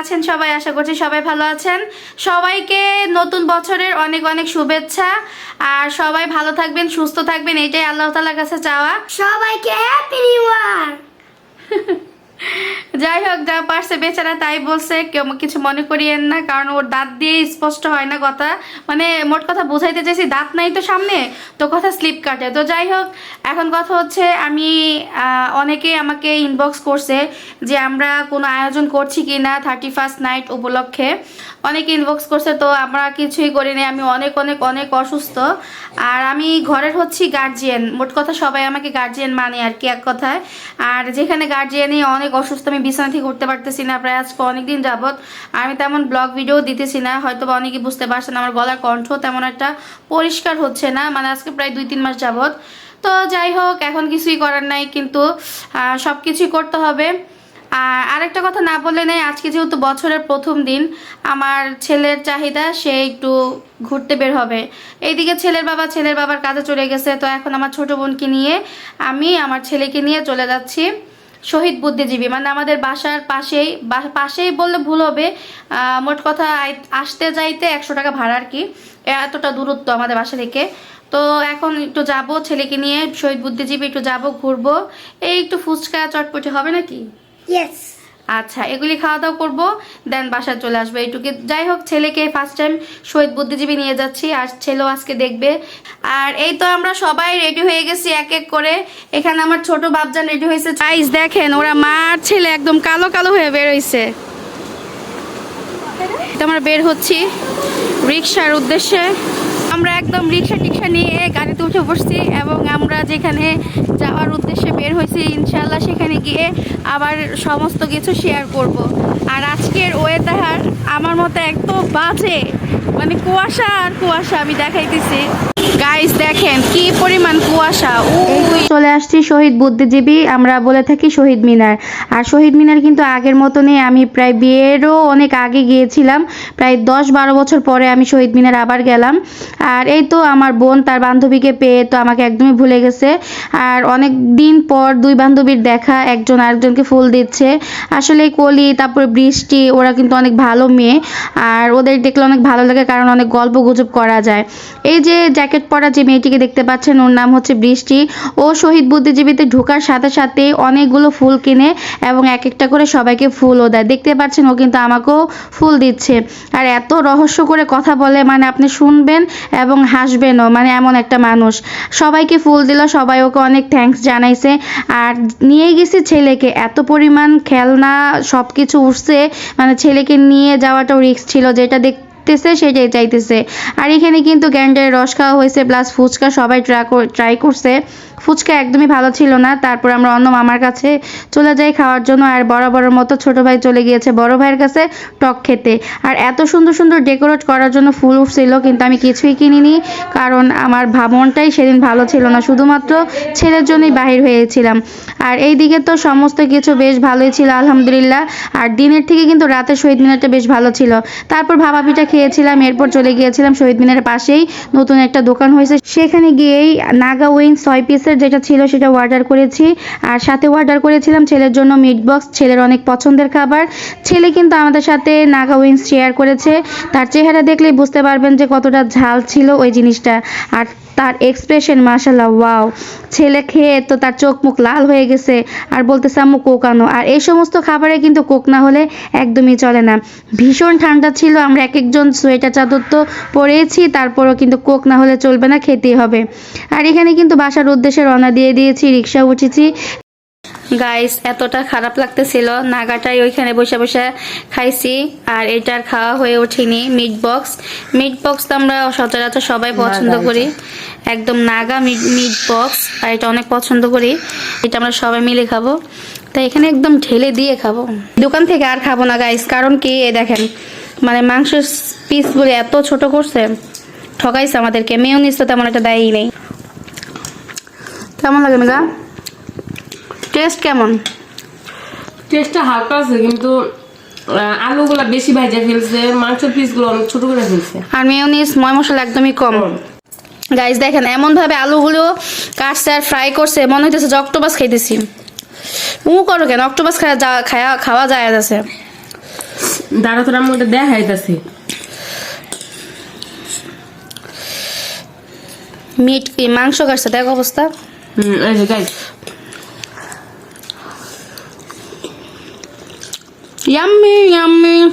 আছেন সবাই? আশা করছি সবাই ভালো আছেন। সবাইকে নতুন বছরের অনেক অনেক শুভেচ্ছা। আর সবাই ভালো থাকবেন সুস্থ থাকবেন এটাই আল্লাহ তালার কাছে চাওয়া। সবাইকে হ্যাপি নিউ ইয়ার যাই হোক, যা পারছে বেচারা তাই বলছে, কেউ কিছু মনে করিয়েন না, কারণ ওর দাঁত দিয়ে স্পষ্ট হয় না কথা। মানে মোট কথা বোঝাইতে চাইছি, দাঁত নাই তো সামনে, তো কথা স্লিপ কাটে। তো যাই হোক, এখন কথা হচ্ছে আমি অনেকেই আমাকে ইনবক্স করছে যে আমরা কোনো আয়োজন করছি কি না থার্টি ফার্স্ট নাইট উপলক্ষে। অনেকে ইনবক্স করছে, তো আমরা কিছুই করিনি, আমি অনেক অনেক অনেক অসুস্থ। আর আমি ঘরের হচ্ছি গার্জিয়ান মোট কথা সবাই আমাকে গার্জিয়ান মানে আর কি এক কথায়। আর যেখানে গার্জিয়ানই অনেক অসুস্থ, আমি বিছানা থেকে উঠতে পারতেছি না, প্রায় আজকে অনেকদিন আর আমি তেমন ব্লগ ভিডিও দিতেছি না হয়তো বা অনেকে বুঝতে পারছেন আমার গলার কণ্ঠ তেমন একটা পরিষ্কার হচ্ছে না মানে আজকে প্রায় দুই তিন মাস যাবৎ। তো যাই হোক, এখন কিছুই করার নাই, কিন্তু সব কিছুই করতে হবে। আর আরেকটা কথা না বললে নেই, আজকে যেহেতু বছরের প্রথম দিন, আমার ছেলের চাহিদা, সে একটু ঘুরতে বের হবে। এইদিকে ছেলের বাবা, ছেলের বাবার কাজে চলে গেছে, তো এখন আমার ছোট বোনকে নিয়ে আমি আমার ছেলেকে নিয়ে চলে যাচ্ছি। শহীদ বুদ্ধিজীবী। মানে আমাদের বাসার পাশেই পাশেই বললে ভুল হবে মোট কথা আসতে যাইতে একশো টাকা ভাড়া আর কি। এতটা দূরত্ব আমাদের বাসা থেকে। তো এখন একটু যাব, ছেলেকে নিয়ে, শহীদ বুদ্ধিজীবী, একটু যাব, ঘুরবো। এই একটু ফুচকা চটপটি হবে নাকি? ইয়েস আচ্ছা এগুলি খাওয়া দাওয়া করব, দেন বাসায় চলে আসব এইটুকু। যাই হোক, ছেলেকে ফার্স্ট টাইম শহীদ বুদ্ধিজীবী নিয়ে যাচ্ছি, আর ছেলেও আজকে দেখবে। আর এই তো আমরা সবাই রেডি হয়ে গেছি এক এক করে। এখানে আমার ছোট বাবজান রেডি হয়েছে। গাইস দেখেন, ওরা মার ছেলে একদম কালো কালো হয়ে বের হয়েছে আমরা বের হচ্ছি রিক্সার উদ্দেশ্যে। আমরা একদম রিক্সা টিক্সা নিয়ে গাড়িতে উঠে বসছি এবং আমরা যেখানে যাওয়ার উদ্দেশ্যে বের হয়েছি ইনশাল্লাহ সেখানে গিয়ে আবার সমস্ত কিছু শেয়ার করব। আর আজকের ওয়েদার আমার মতো একদম বাজে মানে কুয়াশা আর কুয়াশা আমি দেখাইতেছি গাইস দেখেন কি পরিমাণ কুয়াশা। উই। চলে আসছি শহীদ বুদ্ধিজীবী আমরা বলে থাকি শহীদ মিনার। আর শহীদ মিনার কিন্তু আগের মতো আমি প্রায় বিয়েরও অনেক আগে গিয়েছিলাম। প্রায় দশ বারো বছর পরে আমি শহীদ মিনার আবার গেলাম। আর এই তো আমার বোন তার বান্ধবীকে পেয়ে তো আমাকে একদমই ভুলে গেছে। আর অনেক দিন পর দুই বান্ধবীর দেখা একজন আরেকজনকে ফুল দিচ্ছে। আসলে কলি তারপরে বৃষ্টি ওরা কিন্তু অনেক ভালো মেয়ে। আর ওদের দেখলে অনেক ভালো লাগে কারণ অনেক গল্প গুজব করা যায়। এই যে জ্যাকেট পরা যে মেয়েটিকে দেখতে পাচ্ছেন, ওর নাম হচ্ছে বৃষ্টি। ও শহীদ বুদ্ধিজীবীতে ঢোকার সাথে সাথে অনেকগুলো ফুল কিনে এবং এক একটা করে সবাইকে ফুলও দেয়। দেখতে পাচ্ছেন, ও কিন্তু আমাকেও ফুল দিচ্ছে। আর এত রহস্য করে কথা বলে মানে আপনি শুনবেন এবং হাসবেনও মানে এমন একটা মানুষ। সবাইকে ফুল দিল, সবাই ওকে অনেক থ্যাঙ্কস জানাইছে। আর নিয়ে গেছি ছেলেকে, এত পরিমাণ খেলনা সব কিছু উঠছে। মানে ছেলেকে নিয়ে যাওয়াটাও রিস্ক ছিল, যেটা দেখ দেখতেছে সেটাই চাইতেছে আর এখানে কিন্তু গ্যান্ডের রস খাওয়া হয়েছে প্লাস ফুচকা সবাই ট্রাই করছে। ফুচকা একদমই ভালো ছিল না, তারপর আমরা অন্য মামার কাছে চলে যাই খাওয়ার জন্য, আর বড় বরাবরের মতো ছোট ভাই চলে গিয়েছে বড় ভাইয়ের কাছে টক খেতে। আর এত সুন্দর সুন্দর ডেকোরেট করার জন্য ফুল উঠছিল, কিন্তু আমি কিছুই কিনিনি, কারণ আমার ভাবনটাই সেদিন ভালো ছিল না। শুধুমাত্র ছেলের জন্যই বাহির হয়েছিলাম। আর এই দিকে তো সমস্ত কিছু বেশ ভালোই ছিল, আলহামদুলিল্লাহ। আর দিনের থেকে কিন্তু রাতের শহীদ মিনারটা বেশ ভালো ছিল। তারপর ভাপা পিঠা খেয়েছিলাম, এরপর চলে গিয়েছিলাম শহীদ মিনারের পাশেই। নতুন একটা দোকান হয়েছে। সেখানে গিয়েই নাগা উইং ছয় পিসের যেটা ছিল সেটা অর্ডার করেছি। আর সাথে অর্ডার করেছিলাম ছেলের জন্য মিট বক্স ছেলের অনেক পছন্দের খাবার। ছেলে কিন্তু আমাদের সাথে নাগা উইংস শেয়ার করেছে। তার চেহারা দেখলেই বুঝতে পারবেন যে কতটা ঝাল ছিল ওই জিনিসটা। আর তার এক্সপ্রেশন মাশাল্লাহ ওয়াও ছেলে খেয়ে তো তার চোখ মুখ লাল হয়ে গেছে। আর বলতেছে, আম্মু কোকানো আর এই সমস্ত খাবারে কিন্তু কোক না হলে একদমই চলে না। ভীষণ ঠান্ডা ছিল, আমরা এক একজন সোয়েটার চাদর তো পরেছি, তারপরও কিন্তু কোক না হলে চলবে না, খেতেই হবে। আর এখানে কিন্তু বাসার উদ্দেশ্যে রওনা দিয়ে দিয়েছি রিক্সা উঠেছি। গাইস এতটা খারাপ লাগতেছিল। নাগাটাই ওইখানে বসে বসে খাইছি আর এটার খাওয়া হয়ে ওঠেনি মিট বক্স মিট বক্স তো আমরা সচরাচর সবাই পছন্দ করি। একদম নাগা মিট বক্স আর এটা অনেক পছন্দ করি। এটা আমরা সবাই মিলে খাব। তাই এখানে একদম ঢেলে দিয়ে খাব। দোকান থেকে আর খাব না গাইস কারণ কি এই দেখেন মানে মাংসের পিসগুলো এত ছোট করছে ঠকাইছে আমাদেরকে। মেয়নিস তো তেমন একটা দেয়ই নেই। কেমন লাগে মেগা টেস্ট কেমন? টেস্টটা হালকা আছে কিন্তু আলুগুলো বেশি ভাজা ফেলছে মাংসের পিসগুলো অনেক ছোট করে ফেলছে। আর মেয়োনিজ ময় মশলা একদমই কম। গাইস দেখেন এমন ভাবে আলুগুলো কাটছে আর ফ্রাই করছে মনে হইতেছে যে অক্টোপাস খাইতেছি। উ করো কেন? অক্টোপাস খাওয়া খাওয়া যায় আছে দাঁড়া তোর আমি ওটা দেখাইতাছি। মিট কি মাংস কাটছে দেখ অবস্থা। হুম এই যে গাইস Yummy, yummy.